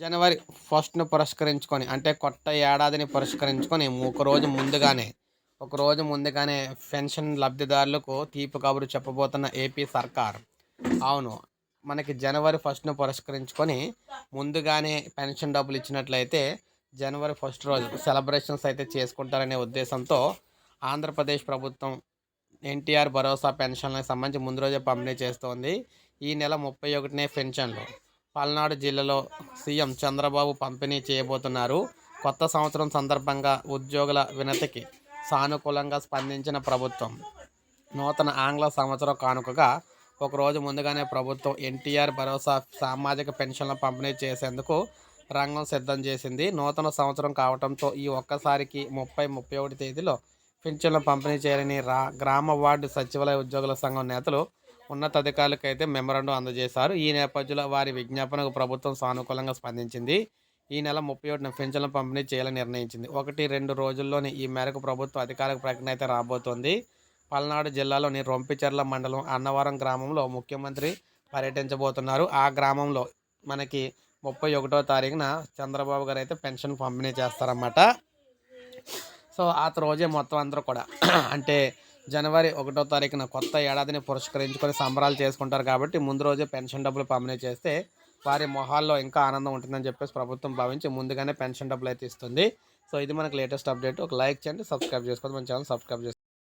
జనవరి ఫస్ట్ను పురస్కరించుకొని అంటే కొత్త ఏడాదిని పురస్కరించుకొని ఒక రోజు ముందుగానే ఒక రోజు ముందుగానే పెన్షన్ లబ్ధిదారులకు తీపి కబురు చెప్పబోతున్న ఏపీ సర్కార్. అవును మనకి జనవరి ఫస్ట్ను పురస్కరించుకొని ముందుగానే పెన్షన్ డబ్బులు ఇచ్చినట్లయితే జనవరి ఫస్ట్ రోజు సెలబ్రేషన్స్ అయితే చేసుకుంటారనే ఉద్దేశంతో ఆంధ్రప్రదేశ్ ప్రభుత్వం ఎన్టీఆర్ భరోసా పెన్షన్లకు సంబంధించి ముందు రోజే పంపిణీ చేస్తోంది. ఈ నెల ముప్పై ఒకటినే పెన్షన్లు. పల్నాడు జిల్లాలో సీఎం చంద్రబాబు పంపిణీ చేయబోతున్నారు. కొత్త సంవత్సరం సందర్భంగా ఉద్యోగుల వినతికి సానుకూలంగా స్పందించిన ప్రభుత్వం. నూతన ఆంగ్ల సంవత్సరం కానుకగా ఒకరోజు ముందుగానే ప్రభుత్వం ఎన్టీఆర్ భరోసా సామాజిక పెన్షన్ల పంపిణీ చేసేందుకు రంగం సిద్ధం చేసింది. నూతన సంవత్సరం కావడంతో ఈ ఒక్కసారికి ముప్పై ముప్పై ఒకటి తేదీలో పెన్షన్లు పంపిణీ చేయాలని రా గ్రామ వార్డు సచివాలయ ఉద్యోగుల సంఘం నేతలు ఉన్నతాధికారులకైతే అయితే మెమరాండం అందజేశారు. ఈ నేపథ్యంలో వారి విజ్ఞాపనకు ప్రభుత్వం సానుకూలంగా స్పందించింది. ఈ నెల ముప్పై ఒకటిన పెన్షన్ల పంపిణీ చేయాలని నిర్ణయించింది. ఒకటి రెండు రోజుల్లోనే ఈ మేరకు ప్రభుత్వ అధికారిక ప్రకటన అయితే రాబోతోంది. పల్నాడు జిల్లాలోని రొంపిచెర్ల మండలం అన్నవరం గ్రామంలో ముఖ్యమంత్రి పర్యటించబోతున్నారు. ఆ గ్రామంలో మనకి ముప్పై ఒకటో తారీఖున చంద్రబాబు గారు అయితే పెన్షన్ పంపిణీ చేస్తారన్నమాట. సో ఆ రోజే మొత్తం అందరూ కూడా అంటే జనవరి ఒకటో తారీఖున కొత్త ఏడాదిని పురస్కరించుకొని సంబరాలు చేసుకుంటారు కాబట్టి ముందు రోజే పెన్షన్ డబ్బులు పంపిణీ చేస్తే వారి మొహాల్లో ఇంకా ఆనందం ఉంటుందని చెప్పేసి ప్రభుత్వం భావించి ముందుగానే పెన్షన్ డబ్బులు అయితే ఇస్తుంది. సో ఇది మనకు లేటెస్ట్ అప్డేట్. ఒక లైక్ చేయండి సబ్స్క్రైబ్ చేసుకోండి మన ఛానల్ సబ్స్క్రైబ్ చేసుకోండి